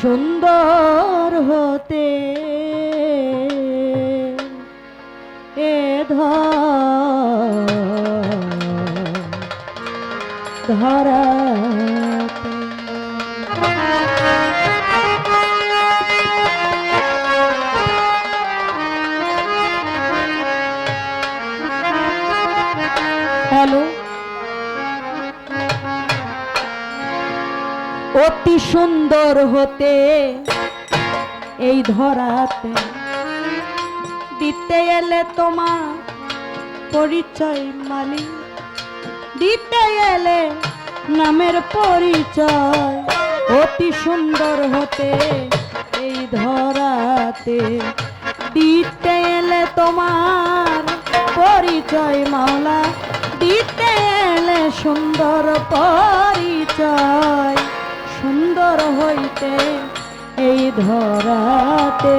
সুন্দর হতে এ ধরাতে সুন্দর হতে এই ধরাতে। দিতে এলে তোমার পরিচয় মালিক দিতে এলে নামের পরিচয়। অতি সুন্দর হতে এই ধরাতে। দিতে এলে তোমার পরিচয় মাওলা। দিতে এলে সুন্দর পরিচয়। সুন্দর হইতে এই ধরাতে।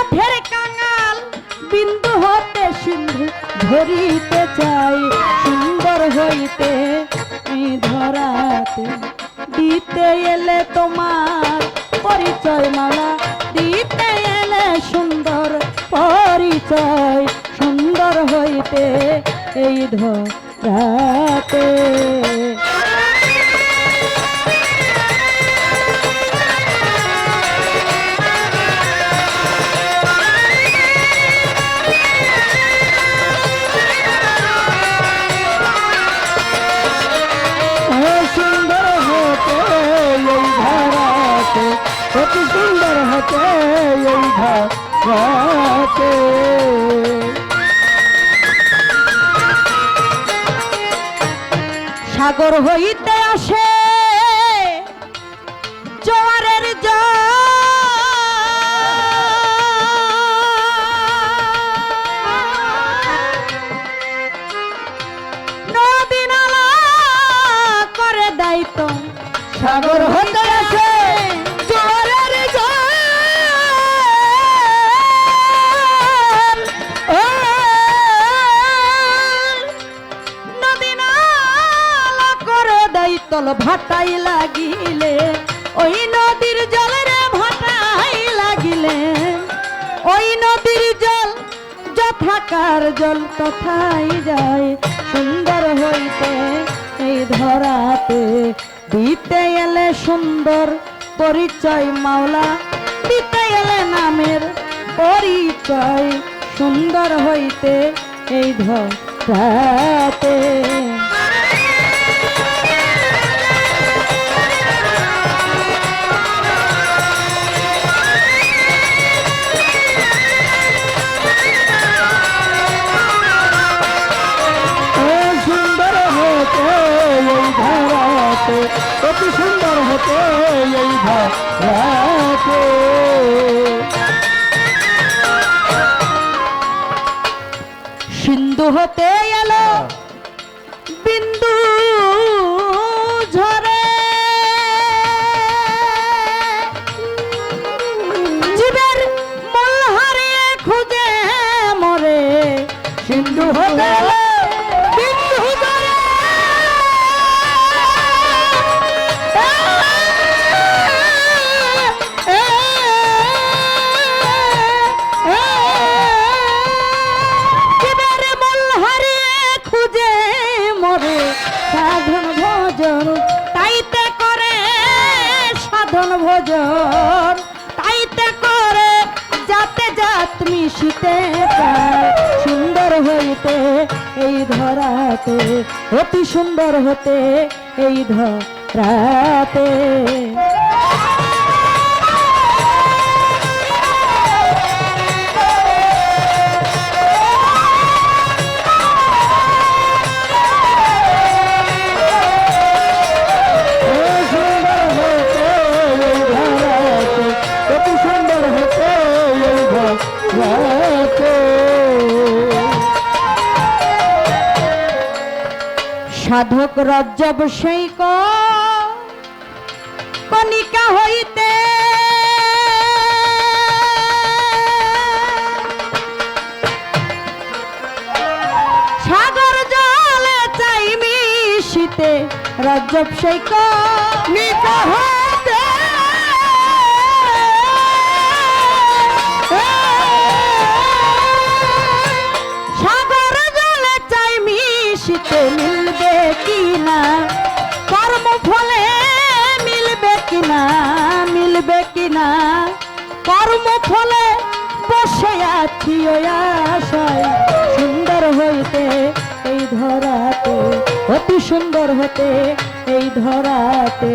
পথের কাঙাল বিন্দু হতে সিন্ধু ধরিতে চাই, সুন্দর হইতে ধরাতে। দিতে এলে তোমার পরিচয় মালা দিতে এলে সুন্দর পরিচয়, সুন্দর হইতে এই ধরাতে। ধরাতে সাগর হইতে ভাটাই লাগিলে, ওই নদীর জলের ভাটাই লাগিলে। ওই নদীর জল যথাকার জল তথাই যায়, সুন্দর হইতে এই ধরাতে। দিতে এলে সুন্দর পরিচয় মাওলা, দিতে এলে নামের পরিচয়, সুন্দর হইতে এই ধরাতে। এই সিন্ধু হতে এলো। এই ধরাতে অতি সুন্দর হতে এই ধরাতে। সাধক রজ্জব সেই কণিকা হইতে সাগর জলে চাই মিশিতে রজ্জব সেই কণিকা হইতে মিশিতে মিলবে কিনা? কর্ম ফলে মিলবে কিনা? মিলবে কিনা? কর্ম ফলে বসে আছি ওই আশায়। সুন্দর হইতে এই ধরাতে, অতি সুন্দর হতে এই ধরাতে।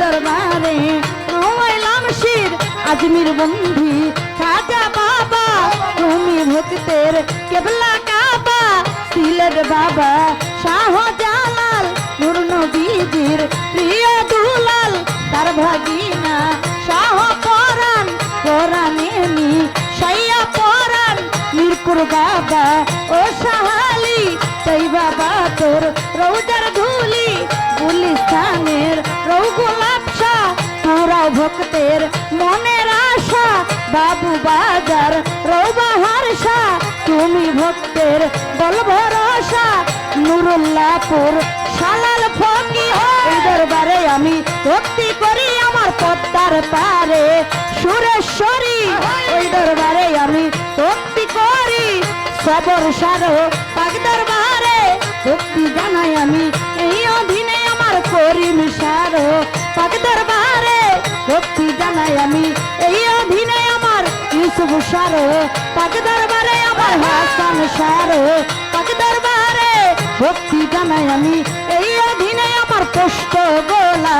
দরবারে রোমাইলাম শির। আজমির বন্ধি খাজা বাবা, তুমি ভক্তের কেবলা কাবা। সিলের বাবা শাহ জালাল নূর নবীজির প্রিয় দুলাল। তার ভাগিনা, শাহ পরাণ, পরাণে সাইয়া পরাণ। মিরপুর বাবা, ও সাহালি তাই বাবা তোর রৌজার ধুলি গুলিস্তানের রৌ গোলাপ শাহ তোরা ভক্তের মনের আশা। বাবু বাজার রৌবাহার শাহ তুমি ভক্তের বল ভরসা। নুরুল্লাহপুর শালাল ফকি দরবারে আমি ভক্তি করি আমার পদ্মার পারে। সুরেশ্বরী, ওই দরবারে আমি ভক্তি করি। সবর সারো পাক দরবারে। ভক্তি জানাই আমি সারো, পাক দরবারে আমার হাসান সারো, পাক দরবারে ভক্তি জানাই আমি। এই অধীনে আমার পোষ্ট গোলা,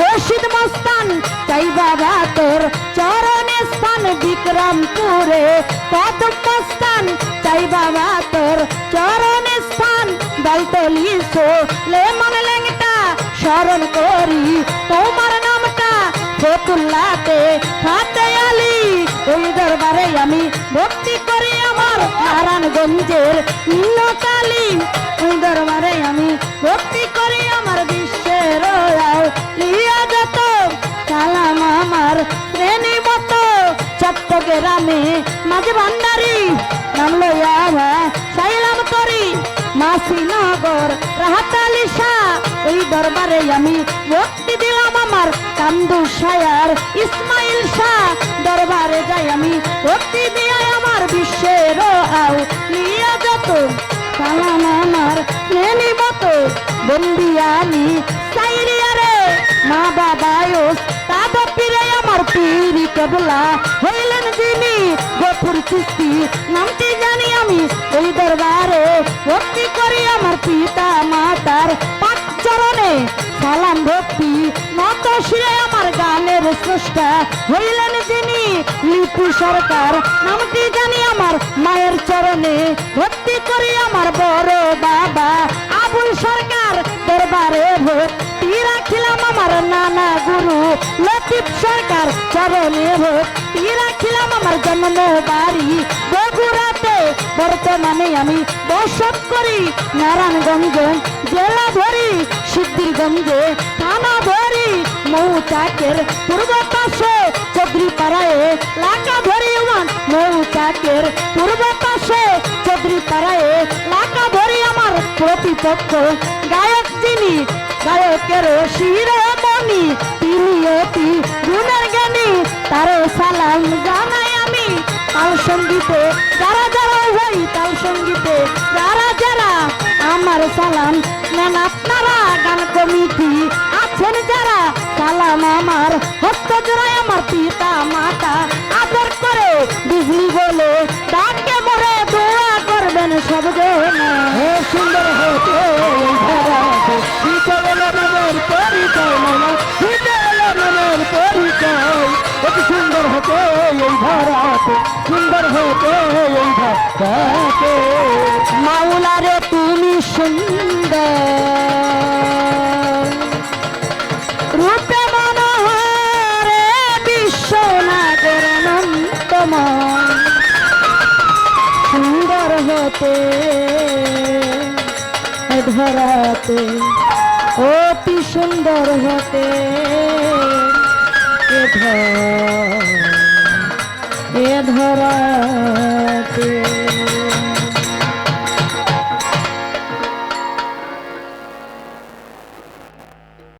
রশিদ মস্তান চাই বাবা তোর। চরণে স্থান বিক্রমপুরে কদম মস্তান চাই বাবা তোর। চরণে স্থান দলতলি সো লে মন লেংটা স্মরণ করি। তোমার নামটা ফতুল্লাতে, হাতে দরবারে আমি ভক্তি করি আমার নারায়ণগঞ্জের নীলকালী দরবারে আমি ভক্তি করি আমার বিশ্বের লিয়া যত সালাম আমার শ্রেণি মতো। চট্টগ্রামে মাঝে ভান্ডারি নাম লইয়া সাইলাম করি। মাসিনগর রাহাতালি শাহ। ওই দরবারে আমি ভক্তি দিলাম আমার কান্দু সায়ার ইসমাইল শাহ। দরবারে যাই আমি ভক্তি দিয়ে আমার বিশ্বের আও নিয়ে যত। সালাম আমার নেনি মতো বন্দিয়ানি সাইরিয়ারে। মা বাবায়স তাদ পীরে আমার পীরি কেবলা হইলেন যিনি গফুর চিস্তি নামটি জানি আমি। ওই দরবারে ভক্তি করি আমার পিতা মাতার সালাম ভক্তি নত শিরে আমার গানের স্রষ্টা হইলেন তিনি। লিপু সরকার, নামটি জানি আমার মায়ের চরণে। ভক্তি করি আমার বড় বাবা আবুল সরকার দরবারে ভক্তি রাখিলাম আমার নানা গুরু। লতিফ সরকার চরণে ভক্তি রাখিলাম আমার জন্ম বাড়ি বগুড়াতে বর্তমানে আমি বসত করি নারায়ণগঞ্জ। জেলা ধরি সিদ্ধিরগঞ্জে, থানা ধরি মৌচাকের পূর্ব পাশে চৌধুরী পাড়ায় লাকা ধরি আমার মৌচাকের পূর্ব পাশে চৌধুরী পাড়ায় লাকা ধরি আমার প্রতিপক্ষ গায়ক যিনি, গায়কের শিরোমণি তিনি অতি গুণের জ্ঞানী, তারও সালাম জানাই আমি। তাল সঙ্গীতে যারা যারা হই, তাল সঙ্গীতে যারা যারা, আমার সালাম নেন আপনারা। গান কমিটি আছেন যারা, সালাম আমার হস্ত জোড়ায় আমার পিতা মাতা। আদর করে বিজলি বলে ডাকে মরে করবেন সব হে সুন্দর হতে ধরাতে শীতল মনের পরিচয় শীতল মনের পরিচয়। অতি সুন্দর হতে এই ধরাতে সুন্দর হতে এই ধরাতে। মাওলারে তুমি সুন্দর। এ ধরাতে অতি সুন্দর হতে এ ধর এ ধরা